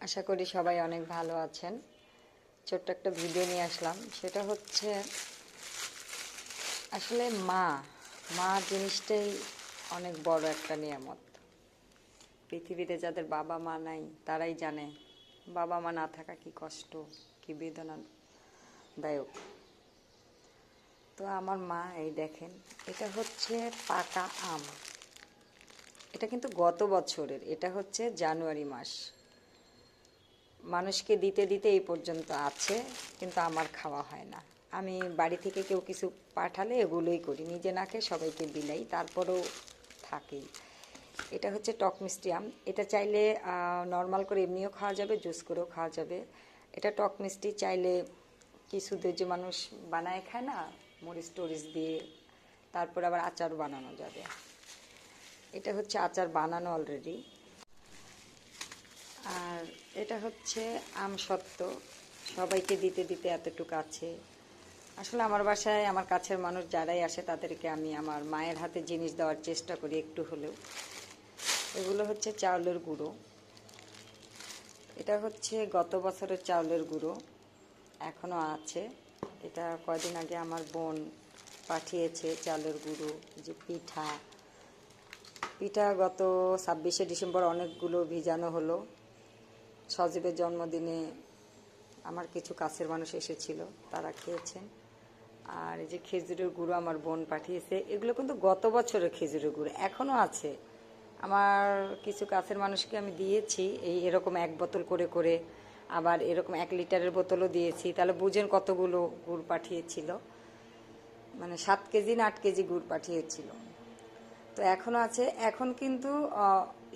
আশা করি সবাই অনেক ভালো আছেন। ছোট্ট একটা ভিডিও নিয়ে আসলাম। সেটা হচ্ছে, আসলে মা মা জিনিসটাই অনেক বড় একটা নিয়ামত। পৃথিবীতে যাদের বাবা মা নাই, তারাই জানে বাবা মা না থাকা কি কষ্ট, কি বেদনাদায়ক। তো আমার মা এই দেখেন, এটা হচ্ছে পাকা আম। এটা কিন্তু গত বছরের, এটা হচ্ছে জানুয়ারি মাস। মানুষকে দিতে দিতে এই পর্যন্ত আছে, কিন্তু আমার খাওয়া হয় না। আমি বাড়ি থেকে কেউ কিছু পাঠালে এগুলোই করি। নিজে না খেয়ে সবাইকে বিলাই তারপরেও থাকেই এটা হচ্ছে টক মিষ্টি আম। এটা চাইলে নর্মাল করে এমনিও খাওয়া যাবে জুস করেও খাওয়া যাবে। এটা টক মিষ্টি চাইলে কিছু যে মানুষ বানায় খায় না, মরিচ টরিচ দিয়ে, তারপর আবার আচার বানানো যাবে। এটা হচ্ছে আচার বানানো অলরেডি আর এটা হচ্ছে আম সত্ত্ব। সবাইকে দিতে দিতে এতটুকু আছে। আসলে আমার বাসায় আমার কাছের মানুষ যারাই আসে, তাদেরকে আমি আমার মায়ের হাতে জিনিস দেওয়ার চেষ্টা করি একটু হলেও। এগুলো হচ্ছে চাউলের গুঁড়ো। এটা হচ্ছে গত বছরের চাউলের গুঁড়ো। এখনও আছে। এটা কয়দিন আগে আমার বোন পাঠিয়েছে চাউলের গুঁড়ো, যে পিঠা। পিঠা গত ছাব্বিশে ডিসেম্বর অনেকগুলো ভিজানো হলো। সজীবের জন্মদিনে আমার কিছু কাছের মানুষ এসেছিল, তারা খেয়েছেন। আর এই যে খেজুরের গুঁড়ো আমার বোন পাঠিয়েছে, এগুলো কিন্তু গত বছরের খেজুরের গুঁড়ো এখনও আছে। আমার কিছু কাছের মানুষকে আমি দিয়েছি, এই এরকম এক বোতল করে করে আবার এরকম এক লিটারের বোতলও দিয়েছি, তাহলে বুঝেন কতগুলো গুড় পাঠিয়েছিল। মানে সাত কেজি না আট কেজি গুড় পাঠিয়েছিল। তো এখনও আছে। এখন কিন্তু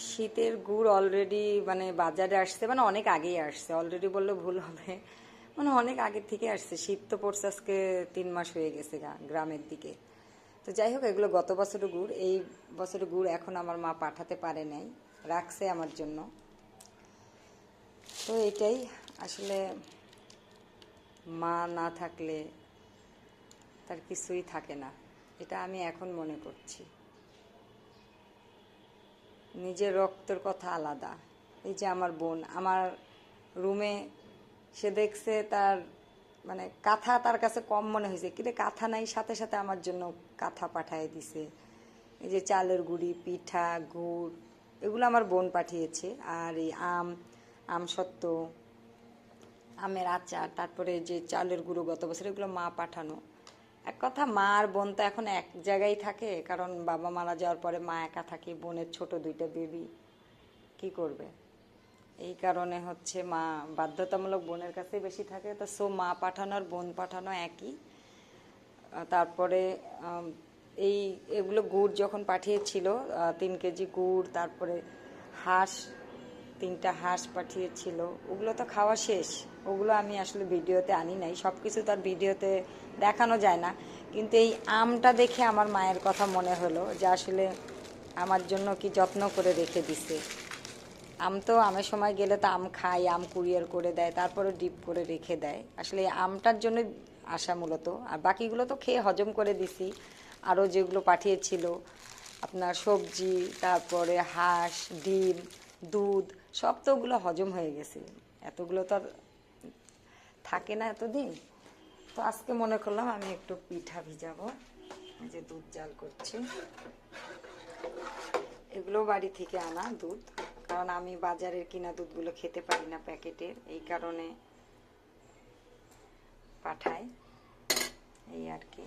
শীতের গুড় অলরেডি মানে বাজারে আসছে মানে অনেক আগেই আসছে। অলরেডি বললে ভুল হবে। মানে অনেক আগে থেকে আসছে। শীত তো পড়ছে আজকে তিন মাস হয়ে গেছে গ্রামের দিকে। তো যাই হোক, এগুলো গত বছরের গুড়। এই বছরের গুড় এখন আমার মা পাঠাতে পারে নাই। রাখছে আমার জন্য। তো এটাই আসলে মা না থাকলে তার কিছুই থাকে না। এটা আমি এখন মনে করছি। নিজের রক্তের কথা আলাদা। এই যে আমার বোন, আমার রুমে সে দেখছে তার মানে কাঁথা তার কাছে কম মনে হয়েছে। কিন্তু কাঁথা নাই, সাথে সাথে আমার জন্য কাঁথা পাঠিয়ে দিছে। এই যে চালের গুঁড়ি, পিঠা, গুড়, এগুলো আমার বোন পাঠিয়েছে। আর এই আম আম সত্ত্ব, আমের আচার, তারপরে যে চালের গুঁড়ো গত বছর, এগুলো মা পাঠানো। এক কথা, মা আর বোন তো এখন এক জায়গায় থাকে, কারণ বাবা মারা যাওয়ার পরে মা একা থাকে, বোনের ছোট দুইটা বেবি কি করবে? এই কারণে হচ্ছে মা বাধ্যতামূলক বোনের কাছেই বেশি থাকে, তো সো মা পাঠানো আর বোন পাঠানো একই। তারপরে এই, এগুলো গুড় যখন পাঠিয়েছিল তিন কেজি গুড়, তারপরে হাঁস তিনটা হাঁস পাঠিয়েছিল, ওগুলো তো খাওয়া শেষ। ওগুলো আমি আসলে ভিডিওতে আনি নাই সব কিছু তার ভিডিওতে দেখানো যায় না। কিন্তু এই আমটা দেখে আমার মায়ের কথা মনে হলো যে আসলে আমার জন্য কি যত্ন করে রেখে দিছে। আম তো আমের সময় গেলে তো আম খাই আম কুরিয়ার করে দেয়, তারপরে ডিপ করে রেখে দেয়। আসলে আমটার জন্য আসা মূলত। আর বাকিগুলো তো খেয়ে হজম করে দিছি। আরও যেগুলো পাঠিয়েছিল, আপনার সবজি, তারপরে হাঁস, ডিম, দুধ সব তো ওগুলো হজম হয়ে গেছে। এতগুলো তো আর থাকে না এতদিন। তো আজকে মনে করলাম আমি একটু পিঠা ভিজাবো। যে দুধ জাল করছি। এগুলো বাড়ি থেকে আনা দুধ। কারণ আমি বাজারের কিনা দুধগুলো খেতে পারি না প্যাকেটের। এই কারণে পাঠাই। এই আর কি।